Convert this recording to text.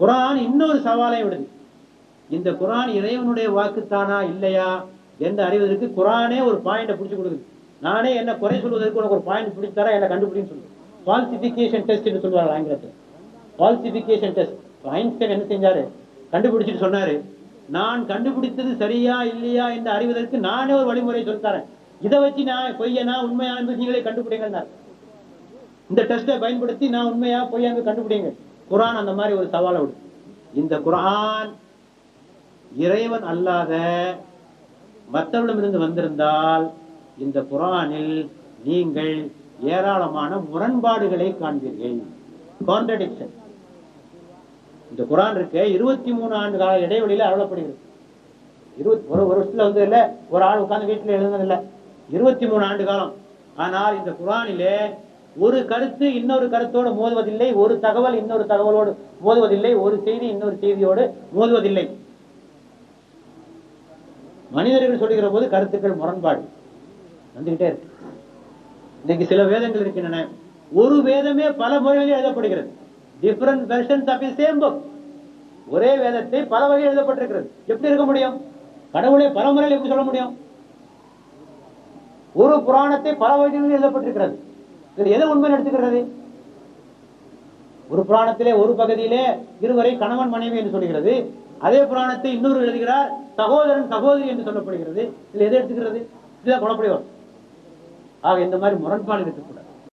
குரான் இன்னொரு சவாலை விடுது. இந்த குரான் இறைவனுடைய வாக்குத்தானா இல்லையா என்று அறிவதற்கு குரானே ஒரு பாயிண்ட பிடிச்சு கொடுக்குது. நானே என்ன குறை சொல்வதற்கு உனக்கு ஒரு பாயிண்ட் பிடிச்சு தரேன் என்ன கண்டுபிடின்னு சொல்லுது. ஃபால்சிபிகேஷன் டெஸ்ட் என்று சொல்வார்கள் ஆங்கிலத்தில். ஃபால்சிபிகேஷன் டெஸ்ட் ஐன்ஸ்டைன் என்ன செஞ்சாரு? கண்டுபிடிச்சிட்டு சொன்னாரு. நான் கண்டுபிடித்தது சரியா இல்லையா என்று அறிவதற்கு நானே ஒரு வழிமுறையை சொல்லித்தரேன் இதை வச்சு நான் பொய்யனா உண்மையா என்று நீங்களே கண்டுபிடிங்க இந்த டெஸ்ட்டை பயன்படுத்தி நான் உண்மையா பொய்யா கண்டுபிடிங்க. குரான் அந்த மாதிரி ஒரு சவாலை விடு. இந்த குரான் இறைவன் அல்லாத மற்றவர்களிடமிருந்து வந்திருந்தால் இந்த குரானில் நீங்கள் ஏராளமான முரண்பாடுகளை காண்பீர்கள். கான்ட்ரடிக்ஷன் இந்த குரான் இருக்க இருபத்தி மூணு ஆண்டு கால இடைவெளியில அருளப்படுகிறது. இருபத்தி ஒரு வருஷத்துல வந்து இல்லை ஒரு ஆள் உட்கார்ந்து வீட்டுல எழுதுனது இல்ல இருபத்தி மூணு ஆண்டு காலம். ஆனால் இந்த குரானிலே ஒரு கருத்து இன்னொரு கருத்தோடு மோதுவதில்லை ஒரு தகவல் இன்னொரு தகவலோடு மோதுவதில்லை ஒரு செய்தி இன்னொரு செய்தியோடு மோதுவதில்லை. மனிதர்கள் சொல்லுகிற போது கருத்துக்கள் முரண்பாடு. வந்துகிட்டே இருக்கு. இன்னைக்கு சில வேதங்கள் இருக்கின்றன. ஒரு வேதமே பல மொழிகளில் எழுதப்படுகிறது. Different versions of same book ஒரே வேதத்தை பல வகையில் எழுதப்பட்டிருக்கிறது. எப்படி இருக்க முடியும்? கடவுளை பல முறையில் எப்படி சொல்ல முடியும்? ஒரு புராணத்தை பல வகையில் எழுதப்பட்டிருக்கிறது. இது எதை உண்மை எடுத்துக்கிறது? ஒரு புராணத்திலே ஒரு பகுதியிலே இருவரை கணவன் மனைவி என்று சொல்கிறது அதே புராணத்தை இன்னொரு எழுதுகிறார் சகோதரன் சகோதரி என்று சொல்லப்படுகிறது. இதுல எதை எடுத்துக்கிறது? இதுதான் குழப்படி வரும் ஆக இந்த மாதிரி முரண்பாடு இருக்கக்கூடாது.